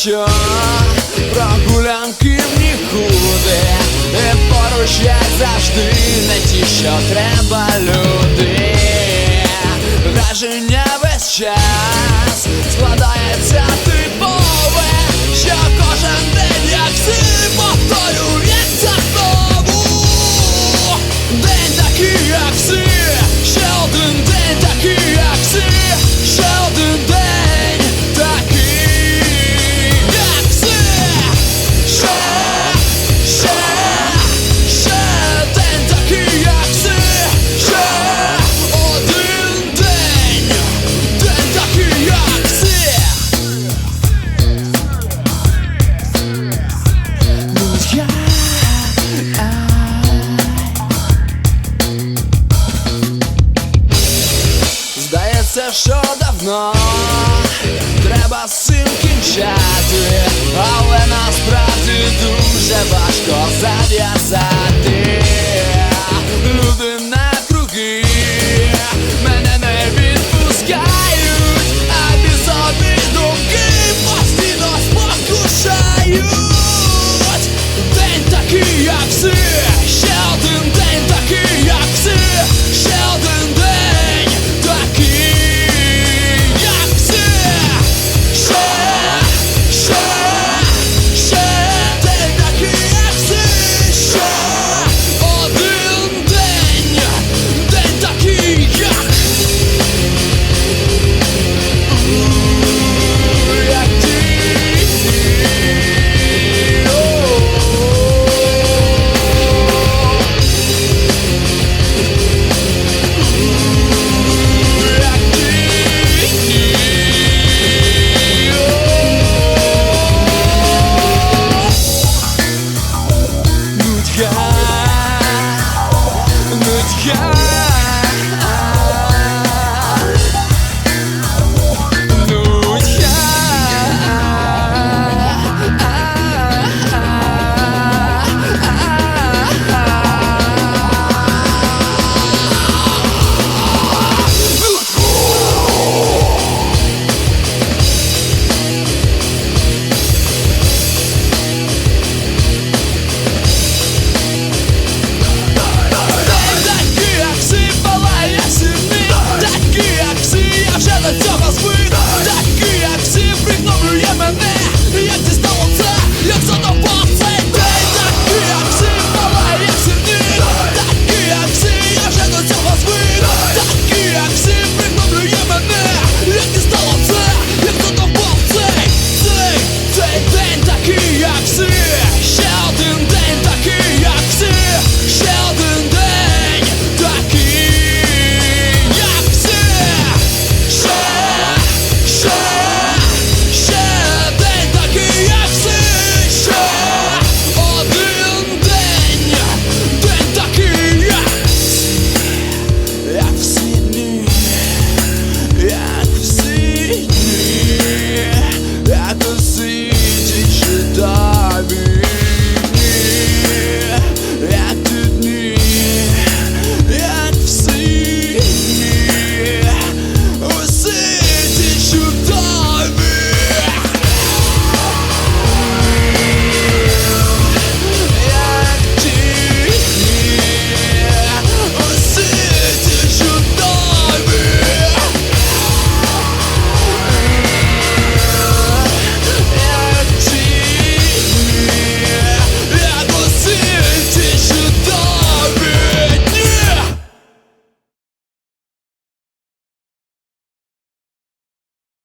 що прогулянки в нікуди не е, поруч як завжди не ті, що треба люди. Враження весь час складається. знає, що давно треба сим кінчати, але насправді. Yeah.